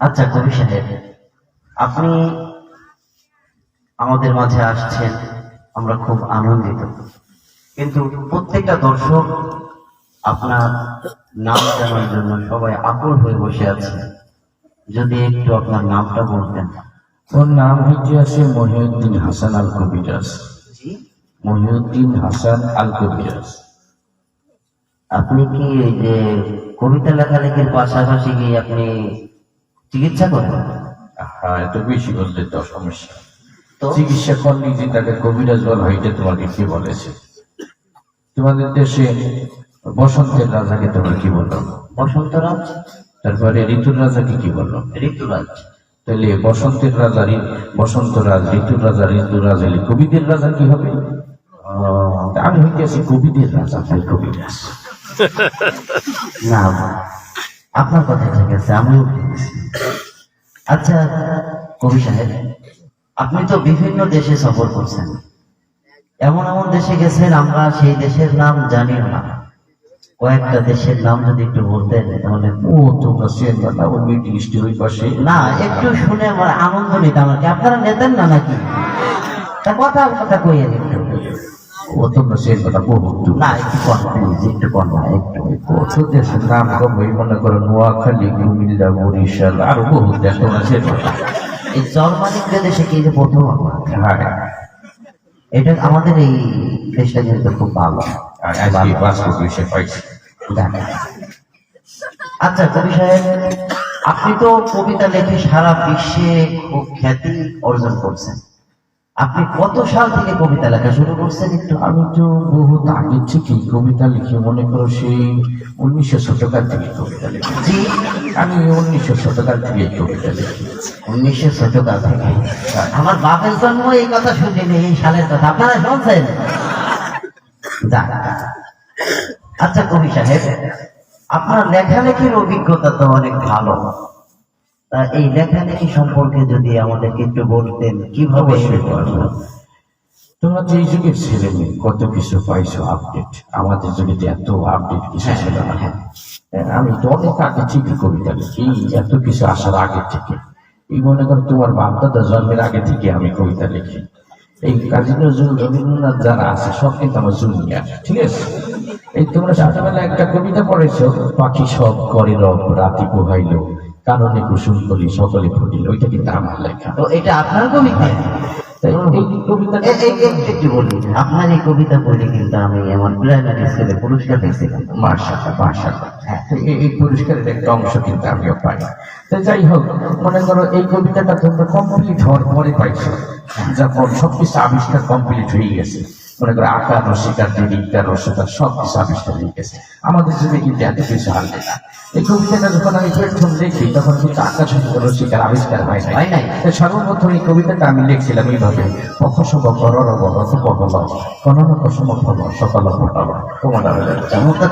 আচ্ছা কবি সাহেব আপনি আমাদের মাঝে আসছেন আমরা খুব আনন্দিত। কিন্তু প্রত্যেকটা দর্শক আপনার নাম জানার জন্য সবাই আকুল হয়ে বসে আছে। যদি একটু আপনার নামটা বলতেন। ওর নাম হচ্ছে আছে মহিউদ্দিন হাসান আল কবিরাজ মহিউদ্দিন হাসান আল কবিরাজ আপনি কি এই যে কবিতা লেখালেখির পাশাপাশি কি আপনি চিকিৎসা করেন হ্যাঁ এত বেশি বললে তো সমস্যা। তো? চিকিৎসা করলে যে তাকে কবিরাজ বলা হয় এটা তোমাকে কি বলেছে? তোমাদের দেশে বসন্তের রাজাকে তোমরা কি বলল বসন্তরাজ তারপরে ঋতুর রাজাকে কি বলল ঋতুরাজ তাহলে বসন্তের রাজা বসন্ত রাজ ঋতুর রাজা ঋতুর রাজা হলে কবিদের রাজা কি হবে? আমি হইতে আছি কবিদের রাজা তাই কবিরাজ না আপনার কথা ঠিক আছে আমিও। আচ্ছা কবি সাহেব আপনি তো বিভিন্ন দেশে সফর করছেন। এমন এমন দেশে গেছেন আমরা সেই দেশের নাম জানিও না। কয়েকটা দেশের নাম যদি একটু বলতেন তাহলে ও তোমরা ওই মিডিল ইস্টের ওই পাশে। না একটু শুনে আমার আনন্দ নিতাম আর কি আপনারা নেতেন না নাকি? তা কথা কথা কইয়েন একটু। না একটু দেশের নাম মনে করো নোয়াখালী কুমিল্লা বরিশাল আরও বহু দেশ তোমরা এই জার্মানিক দেশে কি যে প্রথম হ্যাঁ। এটা আমাদের এই দেশটা খুব ভালো। আচ্ছা কবি সাহেব আপনি তো কবিতা লেখে সারা বিশ্বে খুব খ্যাতি অর্জন করছেন। আপনি কত সাল থেকে কবিতা লেখা শুরু করছেন একটু? আমি তো বহুত আগে থেকে কবিতা লিখে মনে করো সেই উনিশশো শতকার থেকে কবিতা লিখি। জি। আমি উনিশশো শতকার থেকে কবিতা লিখি। উনিশশো শতকাল থেকে? আমার বাপের জন্ম এই কথা শুনিনি এই সালের কথা। আপনারা শুনছেন? আচ্ছা কবি সাহেব আপনার লেখালেখির অভিজ্ঞতা তো অনেক ভালো। এই লেখালেখি সম্পর্কে যদি আমাদেরকে একটু বলতেন কীভাবে তোমরা যে এই যুগের ছেলে মেয়ে কত কিছু পাইছো আপডেট আমাদের যুগে তো এত আপডেট কিছু ছিল না। হ্যাঁ, আমি তো অনেক আগে থেকে কবিতা লিখি এত কিছু আসার আগে থেকে। এই মনে করো তোমার বাপদাদা জন্মের আগে থেকে আমি কবিতা লিখি। এই কাজী নজরুল রবীন্দ্রনাথ যারা আছে সব কিন্তু আমার জুনিয়ার ঠিক আছে? এই তোমরা ছোটবেলায় একটা কবিতা পড়েছো পাখি সব করে রব রাতি পোহাইল। কারণে কুসুম করি সকলে ফুটিল ওইটা কিন্তু আমার লেখা। তো এটা আপনার কবিতা? বলি আপনার এই কবিতা পড়ে কিন্তু আমি আমার প্রাইমারি স্কুলে পুরস্কার পেয়েছিলাম। মার্শাল্লাহ মার্শাল্লাহ হ্যাঁ এই- এই পুরস্কারের একটা অংশ কিন্তু আমিও পাই। তো যাই হোক মনে করো এই কবিতাটা তোমরা কমপ্লিট হওয়ার পরে পাইছো। যখন সবকিছু আবিষ্কার কমপ্লিট হয়ে গেছে। মনে করো আকার রসিকার দিদিকার রসিকার সব কিছু আবিষ্কার গেছে। আমাদের যুগে কিন্তু এত কিছু হারবে না। এই কবিতাটা যখন আমি প্রথম লিখি তখন কিন্তু আকাশ রসিকার আবিষ্কার হয় নাই। নাই। সর্বপ্রথম এই কবিতাটা আমি লিখছিলাম এইভাবে পক্ষসব করর বরত পহল কনন কসম ফল সকল ফটল তোমার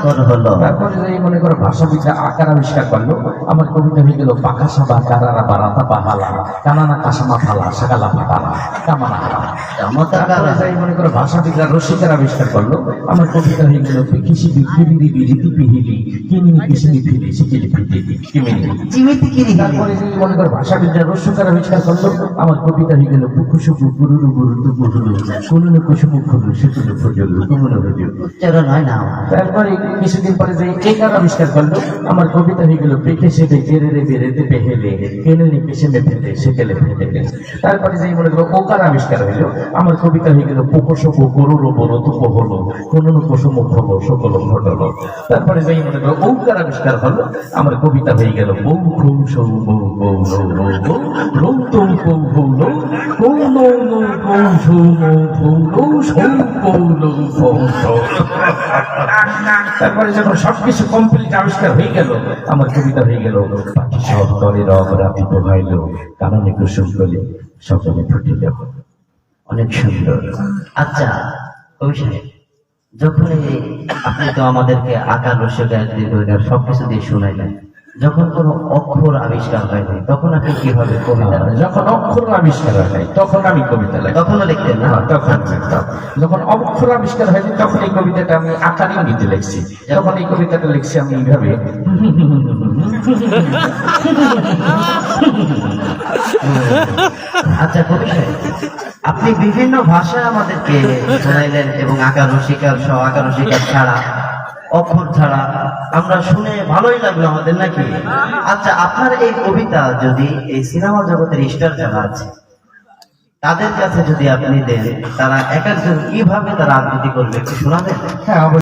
করে হলো তারপরে এই মনে করো ভাষাবিদ্যা আকার আবিষ্কার করল আমার কবিতা হয়ে গেল পাখা সাবা কারারা বারাতা বাহালা কানানা কাসামা ফালা সাগালা ফাটালা কামানা হালা মনে করো ভাষাবিদ্যা রসিকার আবিষ্কার করল আমার কবিতা হয়ে গেল কৃষি বিক্রি বিরিতি পিহিলি কিমিনি কিসিনি ফিরি সিকিলি ফিটি কিমিনি চিমিতি কিরি তারপরে মনে করো ভাষাবিদ্যা রস্যকার আবিষ্কার করল আমার কবিতা হয়ে গেল পুকুসুকু গুরুরু গুরুতু গুরুরু কুলুনু কুসুমু খুলু সেতুলু ফুটলু কুমুনু হুজু উচ্চারণ হয় না তারপরে কিছুদিন পরে যে একার আবিষ্কার করল আমার কবিতা হয়ে গেল পেটে সেটে গেরে রে বেরেতে পেহেলে কেনে নি পেছনে ফেলে সেকেলে ফেলে তারপরে যে মনে করো ওকার আবিষ্কার হইল আমার কবিতা হয়ে গেল পোকোশো গরুর তুপ হলো কোন কুসুম হলো, সকল ঘটলো। তারপরে যেই মনে করো, ঔকার আবিষ্কার হলো, আমার কবিতা হয়ে গেল বৌ খুম সৌ বৌ বৌ রৌ রৌ বৌ রৌ তৌ বৌ বৌ রৌ কৌ নৌ নৌ কৌ সৌ মৌ ফৌ রৌ সৌ কৌ লৌ ফৌ তারপরে যখন সবকিছু কমপ্লিট আবিষ্কার হয়ে গেল, আমার কবিতা হয়ে গেল, পাখি সব করে রব রাতি পোহাইল কারণে কুসুম কলি সকলে ফুটিল। অনেক সুন্দর। আচ্ছা যখন আপনি তো আমাদেরকে আকার রসিকার সবকিছু দিয়ে শুনাইলেন। যখন কোনো অক্ষর আবিষ্কার হয় নাই তখন আপনি কীভাবে কবিতা যখন অক্ষর আবিষ্কার হয় নাই, তখন আমি কবিতা লেখি তখনও লিখতেন না? হ্যাঁ, তখন। যখন অক্ষর আবিষ্কার হয়নি তখন এই কবিতাটা আমি আকার ইঙ্গিতে লিখছি। যখন এই কবিতাটা লিখছি আমি এইভাবে আচ্ছা কবি আপনি বিভিন্ন ভাষা আমাদেরকে শোনাইলেন এবং আকার রসিকার সহ আকার রসিকার ছাড়া অক্ষর ছাড়া আমরা শুনে ভালোই লাগল আমাদের, নাকি? আচ্ছা আপনার এই কবিতা যদি এই সিনেমা জগতের স্টার যারা আছে, তাদের কাছে যদি আপনি দেন, তারা এক একজন কীভাবে তারা আবৃত্তি করবে, একটু শোনাবেন? হ্যাঁ